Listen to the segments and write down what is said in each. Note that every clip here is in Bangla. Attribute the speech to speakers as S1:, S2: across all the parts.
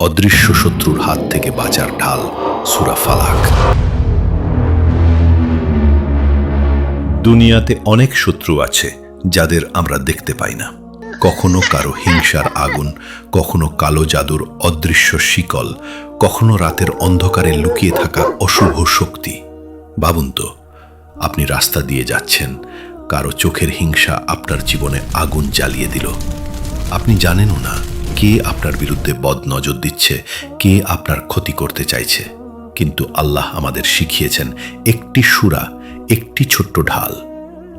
S1: অদৃশ্য শত্রুর হাত থেকে বাঁচার ঢাল সুরা ফালাক। দুনিয়াতে অনেক শত্রু আছে যাদের আমরা দেখতে পাই না। কখনো কারও হিংসার আগুন, কখনো কালো জাদুর অদৃশ্য শিকল, কখনো রাতের অন্ধকারে লুকিয়ে থাকা অশুভ শক্তি। ভাবুন তো, আপনি রাস্তা দিয়ে যাচ্ছেন, কারও চোখের হিংসা আপনার জীবনে আগুন জ্বালিয়ে দিল। আপনি জানেনও না কে আপনার বিরুদ্ধে বদ নজর দিচ্ছে? কে আপনার ক্ষতি করতে চাইছে? কিন্তু আল্লাহ আমাদের শিখিয়েছেন একটি সুরা, একটি ছোট্ট ঢাল,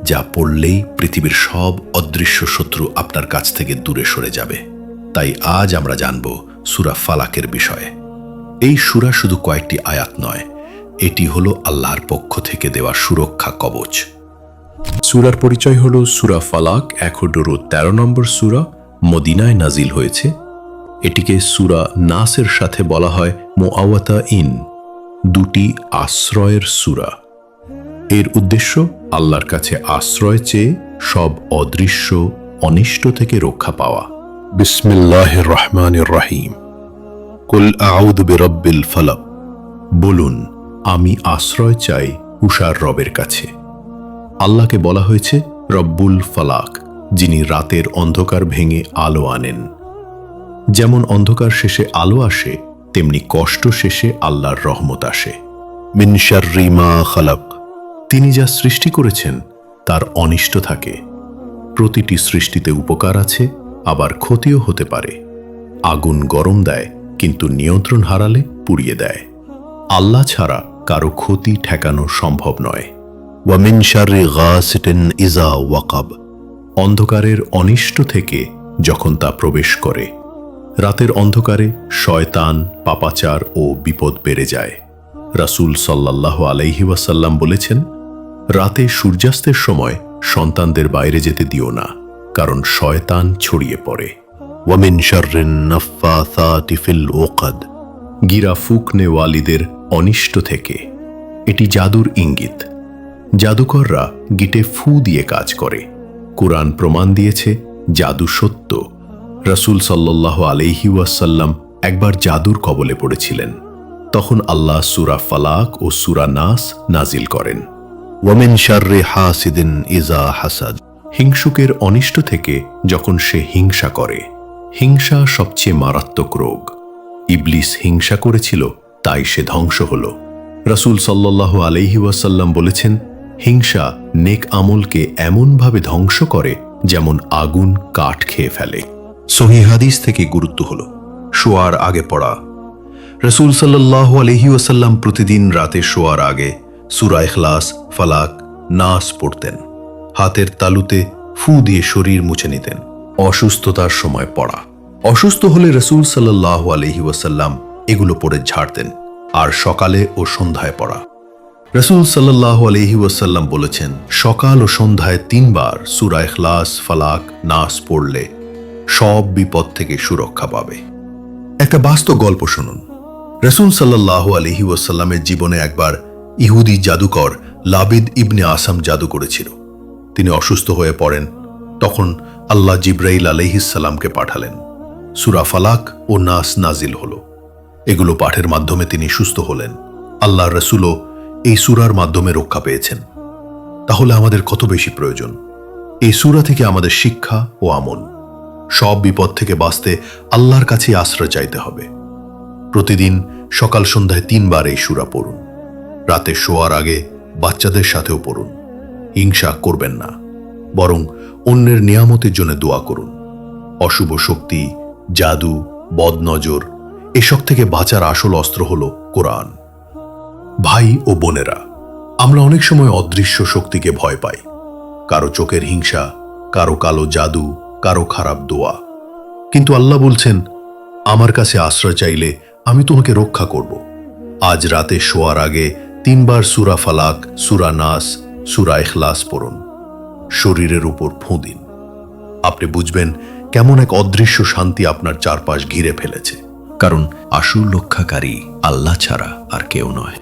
S1: যা পড়লেই পৃথিবীর সব অদৃশ্য শত্রু আপনার কাছ থেকে দূরে সরে যাবে। তাই আজ আমরা জানব সুরা ফালাকের বিষয়ে। এই সুরা শুধু কয়েকটি আয়াত নয়, এটি হলো আল্লাহর পক্ষ থেকে দেওয়া সুরক্ষা কবচ।
S2: সুরার পরিচয় হল সুরা ফালাক একডোরো তেরো নম্বর সুরা মদিনায় নাজিল হয়েছে। এটিকে সুরা নাসের সাথে বলা হয় মোআওয়াতা ইন দুটি আশ্রয়ের সুরা। এর উদ্দেশ্য আল্লাহর কাছে আশ্রয় চেয়ে সব অদৃশ্য, অনিষ্ট থেকে রক্ষা পাওয়া।
S1: বিসমিল্লাহ রহমান রাহিম কুল আউদ বিরব্বিল ফালাক।
S2: বলুন, আমি আশ্রয় চাই উষার রবের কাছে। আল্লাহকে বলা হয়েছে রব্বুল ফালাক। যিনি রাতের অন্ধকার ভেঙে আলো আনেন। যেমন অন্ধকার শেষে আলো আসে, তেমনি কষ্ট শেষে আল্লাহর রহমত আসে।
S1: মিন রিমা খালাক,
S2: তিনি যা সৃষ্টি করেছেন, তার অনিষ্ট থাকে। প্রতিটি সৃষ্টিতে উপকার আছে, আবার ক্ষতিও হতে পারে। আগুন গরম দেয়, কিন্তু নিয়ন্ত্রণ হারালে পুড়িয়ে দেয়। আল্লাহ ছাড়া কারও ক্ষতি ঠেকানো সম্ভব নয়।
S1: ওয়ামিন শাররি গাসিটিন ইজা ওয়াকাব
S2: অন্ধকারের অনিষ্ট থেকে যখন তা প্রবেশ করে, রাতের অন্ধকারে শয়তান, পাপাচার ও বিপদ বেড়ে যায়। রাসূল সাল্লাহ আলাইহি ওয়াসাল্লাম বলেছেন, রাতে সূর্যাস্তের সময় সন্তানদের বাইরে যেতে দিও না, কারণ শয়তান ছড়িয়ে পড়ে।
S1: ওয়ামিন ফিল উকাদ,
S2: গিরা ফুক নেওয়ালিদের অনিষ্ট থেকে। এটি জাদুর ইঙ্গিত। জাদুকররা গিটে ফু দিয়ে কাজ করে। কোরআন প্রমাণ দিয়েছে, জাদু সত্য। রসুল সাল্লাহ আলহি ওয়াসাল্লাম একবার জাদুর কবলে পড়েছিলেন। তখন আল্লাহ সুরা ফালাক ও সুরা নাস নাজিল করেন।
S1: ওয়ামিন শাররি হাসিদিন ইজা হাসাদ।
S2: হিংসুকের অনিষ্ট থেকে যখন সে হিংসা করে, হিংসা সবচেয়ে মারাত্মক রোগ। ইবলিস হিংসা করেছিল, তাই সে ধ্বংস হল। রাসূল সাল্লাহ আলহি ওয়াসাল্লাম বলেছেন হিংসা নেক আমলকে এমনভাবে ধ্বংস করে যেমন আগুন কাঠ খেয়ে ফেলে।
S1: সহি হাদিস থেকে গুরুত্ব হল, শোয়ার আগে পড়া। রসুল সাল্লাহ আলহি প্রতিদিন রাতে শোয়ার আগে সুরা ইখলাস, ফালাক, নাস পড়তেন। হাতের তালুতে ফু দিয়ে শরীর মুছে নিতেন। অসুস্থতার সময় পড়া। অসুস্থ হলে রসুল সাল্লাহ আলহি ওয়াসাল্লাম এগুলো পড়ে ঝাড়তেন, আর সকালে ও সন্ধ্যায় পড়া। রসুল সাল্লাহ আলহি ওয়াসাল্লাম বলেছেন, সকাল ও সন্ধ্যায় তিনবার সুরা ইখলাস, ফালাক, নাস পড়লে সব বিপদ থেকে সুরক্ষা পাবে। একটা বাস্তব গল্প শুনুন। রসুল সাল্লাহ আলহি ওয়াসাল্লামের জীবনে একবার ইহুদি জাদুকর লাবিদ ইবনে আসাম জাদু করেছিল। তিনি অসুস্থ হয়ে পড়েন। তখন আল্লাহ জিব্রাইল আলহিসাল্লামকে পাঠালেন। সুরা ফালাক ও নাস নাজিল হল। এগুলো পাঠের মাধ্যমে তিনি সুস্থ হলেন। আল্লাহ রসুলও এই সুরার মাধ্যমে রক্ষা পেয়েছেন। তাহলে আমাদের কত বেশি প্রয়োজন? এই সুরা থেকে আমাদের শিক্ষা ও আমল। সব বিপদ থেকে বাঁচতে আল্লাহর কাছে আশ্রয় চাইতে হবে। প্রতিদিন সকাল সন্ধ্যায় তিনবার এই সুরা পড়ুন। রাতে শোয়ার আগে বাচ্চাদের সাথেও পড়ুন। হিংসা করবেন না। বরং অন্যের নিয়ামতের জন্য দোয়া করুন। অশুভ শক্তি, জাদু, বদনজর এসব থেকে বাঁচার আসল অস্ত্র হল কোরআন। ভাই ও বোনেরা, আমরা অনেক সময় অদৃশ্য শক্তিকে ভয় পাই। কারও চোখের হিংসা, কারও কালো জাদু, কারও খারাপ দোয়া। কিন্তু আল্লাহ বলছেন, আমার কাছে আশ্রয় চাইলে আমি তোমাকে রক্ষা করব। আজ রাতে শোয়ার আগে তিনবার সুরা ফালাক, সুরা নাস, সুরা এখলাস পড়ুন। শরীরের উপর ফোঁ দিন। আপনি বুঝবেন কেমন এক অদৃশ্য শান্তি আপনার চারপাশ ঘিরে ফেলেছে। কারণ আসল রক্ষাকারী আল্লাহ ছাড়া আর কেউ নয়।